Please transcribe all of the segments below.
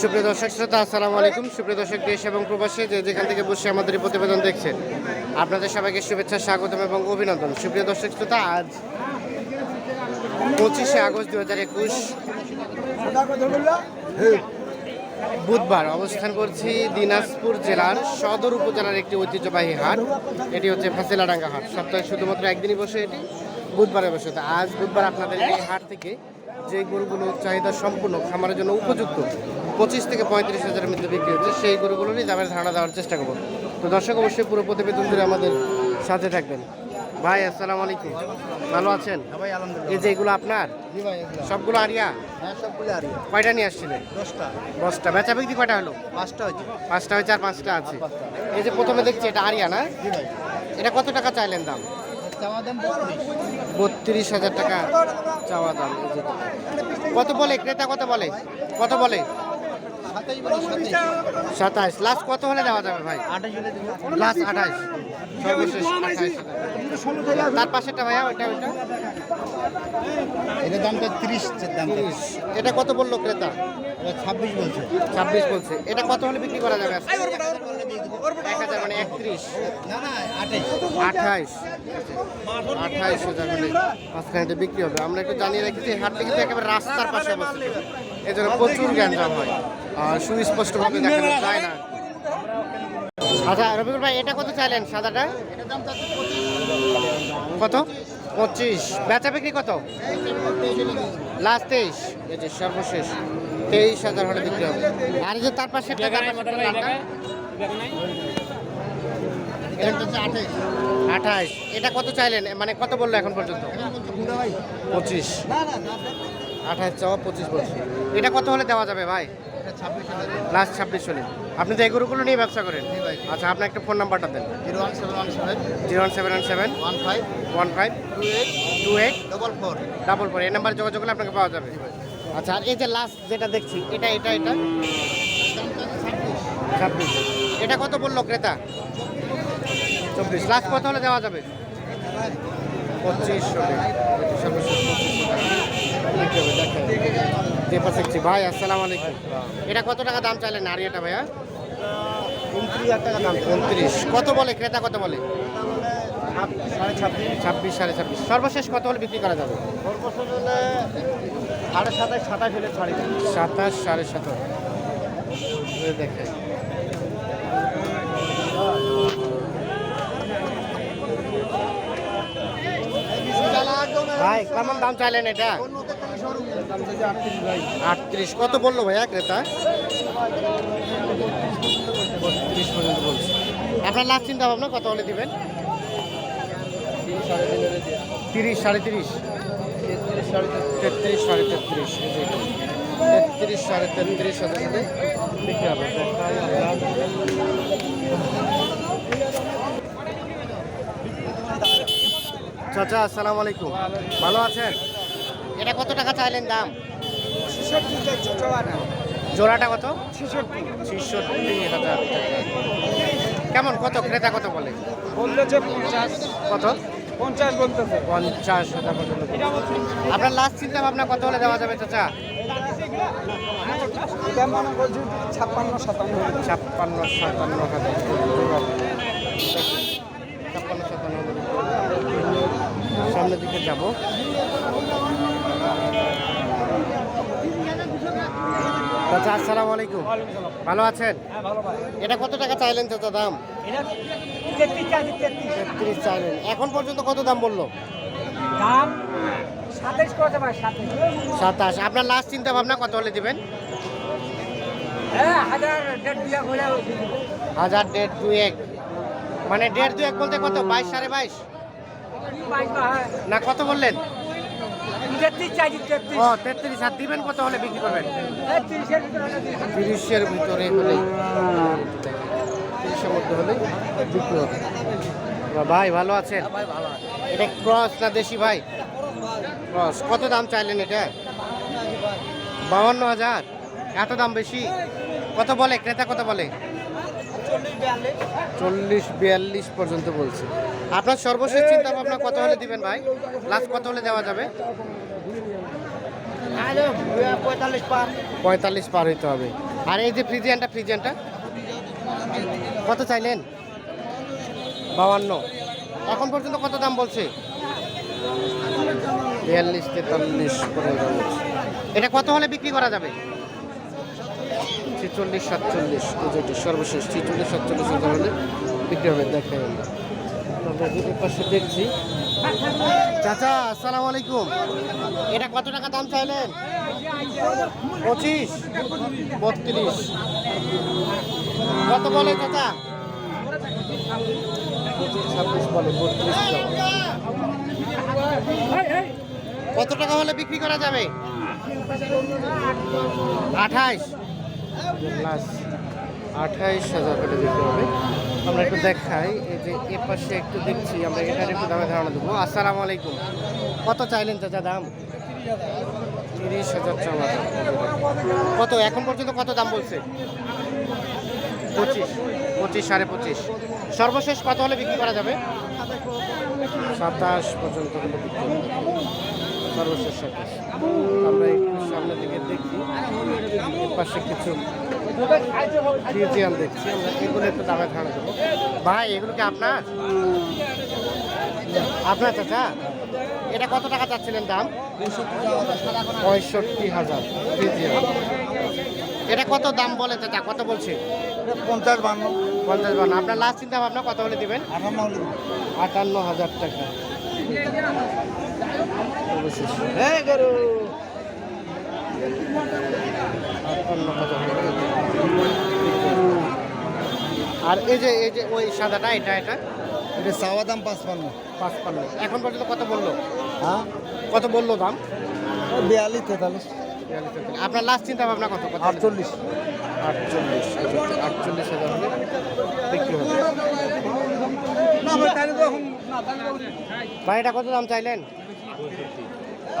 সুপ্রিয় দর্শক শ্রোতা, আসসালামু আলাইকুম। সুপ্রিয় দর্শক, দেশ এবং প্রবাসী যে যেখান থেকে বসে আমাদের এই প্রতিবেদন দেখছেন, আপনাদের সবাইকে শুভেচ্ছা, স্বাগতম এবং অভিনন্দন। সুপ্রিয় দর্শক শ্রোতা, আজ পঁচিশে আগস্ট দু হাজার একুশ বুধবার অবস্থান করছি দিনাজপুর জেলার সদর উপজেলার একটি ঐতিহ্যবাহী হাট। এটি হচ্ছে ফাঁসিলাডাঙ্গা হাট। সপ্তাহে শুধুমাত্র একদিনই বসে এটি, বুধবারে বসে। আজ বুধবার আপনাদের এই হাট থেকে যে গরুগুলো চাহিদা সম্পূর্ণ খামারের জন্য উপযুক্ত পঁচিশ থেকে পঁয়ত্রিশ হাজারের মধ্যে বিক্রি হচ্ছে সেই গরুগুলোরই দামের ধারণা দেওয়ার চেষ্টা করব। তো দর্শক অবশ্যই পুরো প্রতিবেদন জুড়ে আমাদের সাথে থাকবেন। ভাই আসসালামু আলাইকুম। ভালো আছেন? ভাই আলহামদুলিল্লাহ। এই যে এগুলো আপনার? জি ভাই সবগুলো আরিয়া? হ্যাঁ সবগুলো আর কয়টা নিয়ে আসছিলেন? দশটা। দশটা। বেচা বিক্রি কয়টা হলো? পাঁচটা হয়েছে। পাঁচটা হয়েছে আর পাঁচটা আছে। এই যে প্রথমে দেখছি এটা আরিয়া না? জি ভাই। এটা কত টাকা চাইলেন দাম? বত্রিশ। হাজার টাকা চাওয়া দাম কত বলে? ক্রেতা কত বলে? কত বলে? সাতাইশ সাতাশ লাস্ট কত হলে দেওয়া যাবে ভাই? লাস্ট আঠাশ সর্বশেষ আঠাশ তার পাশেটা ভাইয়া ওইটা ওইটা? এটার দামটা তিরিশ দাম তিরিশ। এটা কত বলল ক্রেতা? ছাব্বিশ বলছে। ছাব্বিশ বলছে। এটা কত হলে বিক্রি করা যাবে? এক হাজার মানে একত্রিশ। না না আঠাইশ। আঠাইশ। হাজার হলে মাঝখানে বিক্রি হবে। আমরা একটু জানিয়ে রাখি যে হাটটা কিন্তু একেবারে রাস্তার পাশে অবস্থিত। এই জন্য প্রচুর গ্যাঞ্জাম হয়। আর সুস্পষ্টভাবে দেখানো যায় না। আচ্ছা রবিকুল ভাই এটা কত চাইলেন সাদাটা? কত? পঁচিশ। বেচা বিক্রি কত? লাস্ট তেইশ। এই যে সর্বশেষ। তেইশ হাজার হলে বিক্রি হবে। আর যে তার পাশে একটা আঠাইশ। এটা কত চাইলেন? মানে কত বলল এখন পর্যন্ত? পঁচিশ। আঠাশ চাওয়া পঁচিশ বলছি। এটা কত হলে দেওয়া যাবে ভাই? লাস্ট ছাব্বিশ হলে আপনি তো এগুলোগুলো নিয়ে ব্যবসা করেন। আচ্ছা আপনার একটা ফোন নাম্বারটা দেন। Zero one seven one seven. Zero one seven one seven. One five. One five. Two eight. Two eight. Double four. Double four. এই নাম্বারে যোগাযোগ করলে আপনাকে পাওয়া যাবে। আচ্ছা আর এই যে লাস্ট যেটা দেখছি এটা এটা এটা? ছাব্বিশ। এটা কত বলল ক্রেতা? চব্বিশ। লাস্ট কত হলে দেওয়া যাবে? পঁচিশ হলে সর্বশেষ পঁচিশ বিক্রি হবে, দেখেন। যে পাশে দেখছি ভাই আসসালামু আলাইকুম। এটা কত টাকা দাম চাইলেন নারিয়াটা ভাইয়া? উনত্রিশ কত বলে? ক্রেতা কত বলে? সাড়ে ছাব্বিশ। সাড়ে ছাব্বিশ। সর্বশেষ কত হলে বিক্রি করা যাবে? সাড়ে সাতাশ সাতাশ হলে দেবে সাতাশ সাড়ে সাতাশ। এই দেখেন ভাই, কেমন দাম চাইলেন এটা? আটত্রিশ। কত বলল ভাইয়া ক্রেতা? বত্রিশ পর্যন্ত বলছে আপনার লাস্ট চিন্তা ভাবনা কত হলে দিবেন? তিরিশ সাড়ে তিরিশ। তেত্রিশ সাড়ে তেত্রিশ। তেত্রিশ সাড়ে তেত্রিশ। হাজার হলে বিক্রি হবে দেখাই আমরা। চাচা আসসালামু আলাইকুম ভালো আছেন? এটা কত টাকা চাইলেন দাম? জোড়াটা। কত? ছেষট্টি। হাজার টাকা। কেমন কত? ক্রেতা কত বলে? বলল যে পঞ্চাশ। কত? পঞ্চাশ বলতেছে। পঞ্চাশ হাজার পর্যন্ত আপনার লাস্ট চিন্তা ভাবনা কত হলে দেওয়া যাবে চাচা? ছাপ্পান্ন সাতান্ন। ছাপ্পান্ন সাতান্ন হাজার ছাপ্পান্ন সাতান্ন হাজার সামনের দিকে যাব। চাচা আসসালামু আলাইকুম। ভালো আছেন? হ্যাঁ এটা কত টাকা চাইলেন চাচা দাম? তেত্রিশ চাইলেন। এখন পর্যন্ত কত দাম বলল? দাম সাতাশ আপনার লাস্ট চিন্তা ভাবনা কত হলে দিবেন? হ্যাঁ হাজার দেড় দুই এক। মানে দেড় দুই এক বলতে কত? বাইশ সাড়ে বাইশ? না, কত বললেন? তেত্রিশ। আর দিবেন কত হলে বিক্রি করবেন? তিরিশের ভিতরে হলে। তিরিশের মধ্যে হলে বিক্রি হবে। ভাই, ভালো আছেন? আছে এটা ক্রস না দেশি ভাই? ক্রস। কত দাম চাইলেন এটা? বাউন্ন হাজার। এত দাম বেশি? কত বলে? ক্রেতা কত বলে? চল্লিশ বিয়াল্লিশ পর্যন্ত বলছে। আপনার সর্বশেষ চিন্তা ভাবনা কত হলে দিবেন ভাই? লাস্ট কত হলে দেওয়া যাবে? পঁয়তাল্লিশ পার পঁয়তাল্লিশ পার হইতে হবে। আর এই যে ফ্রিজিয়ানটা ফ্রিজিয়ানটা? কত চাইলেন? বাউান্ন এখন পর্যন্ত কত দাম বলছে? বিয়াল্লিশ, তেতাল্লিশ এটা কত হলে বিক্রি করা যাবে? ছেচল্লিশ, সাতচল্লিশ সর্বশেষ ছেচল্লিশ, সাতচল্লিশ হলে বিক্রি হবে, দেখেন। পাশে দেখছি। চাচা আসসালামু আলাইকুম। এটা কত টাকা দাম চাইলেন? পঁচিশ। বত্রিশ। কত বলে চাচা? ছাব্বিশ বলে বত্রিশ কত টাকা হলে বিক্রি করা যাবে? আঠাইশ। আঠাইশ। হাজার হলে বিক্রি হবে। আমরা একটু দেখাই, এই যে এ পাশে একটু দেখছি, আমরা এটার একটু দামে ধারণা দেবো। আসসালামু আলাইকুম। কত চাইলেন চাচা দাম? তিরিশ হাজার চাওয়া কত? এখন পর্যন্ত কত দাম বলছে? পঁচিশ পঁচিশ সাড়ে পঁচিশ। সর্বশেষ কত হলে বিক্রি করা যাবে? সাতাশ পর্যন্ত। সর্বশেষ সাতাশ আমরা একটু সামনে দিকে দেখি। পাশে কিছু দেখছি। আমরা এগুলো একটু দামে ধারণা দেবো। ভাই এগুলো কি আপনার? আপনার চাচা? এটা কত টাকা চাচ্ছিলেন দাম? পঁয়ষট্টি হাজার ফ্রিজিয়ান এটা কত দাম বলে চাচা? কত বলছে? পঞ্চাশ বান্ন। পঞ্চাশ বান্ন। আপনার লাস্ট চিন্তা ভাবনা কত হলে দিবেন। আটান্ন হাজার টাকা। আর এই যে এই যে ওই সাদাটা এটা এটা? এটা চাওয়া দাম পাঁচপান্ন। পাঁচ পান্ন এখন পর্যন্ত কত বলল? হ্যাঁ? কত বলল দাম? বিয়াল্লিশ তেতাল্লিশ। আপনার লাস্ট চিন্তা ভাবনা কত? কত? আটচল্লিশ। আটচল্লিশ আটচল্লিশ হাজার বিক্রি হবে। ভাই, এটা কত দাম চাইলেন?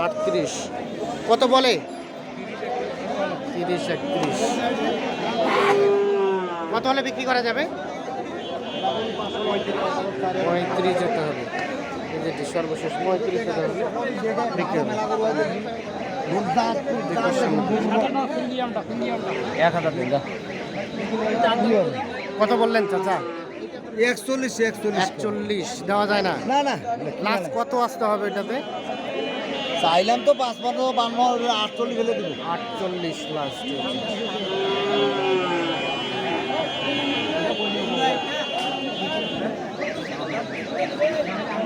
আটত্রিশ। কত বলে? তিরিশ, একত্রিশ। কত হলে বিক্রি করা যাবে? পঁয়ত্রিশ যেতে হবে। যেটি সর্বশেষ পঁয়ত্রিশ হাজার হলে বিক্রি হবে। এক হাজার কত বললেন, চাচা? একচল্লিশ একচল্লিশ। একচল্লিশ দেওয়া যায় না? না না। লাস্ট কত আসতে হবে এটাতে? চাইলাম তো পাঁচ পাঁচ বান্ন আটচল্লিশ হলে দেবো। আটচল্লিশ লাস্ট Thank.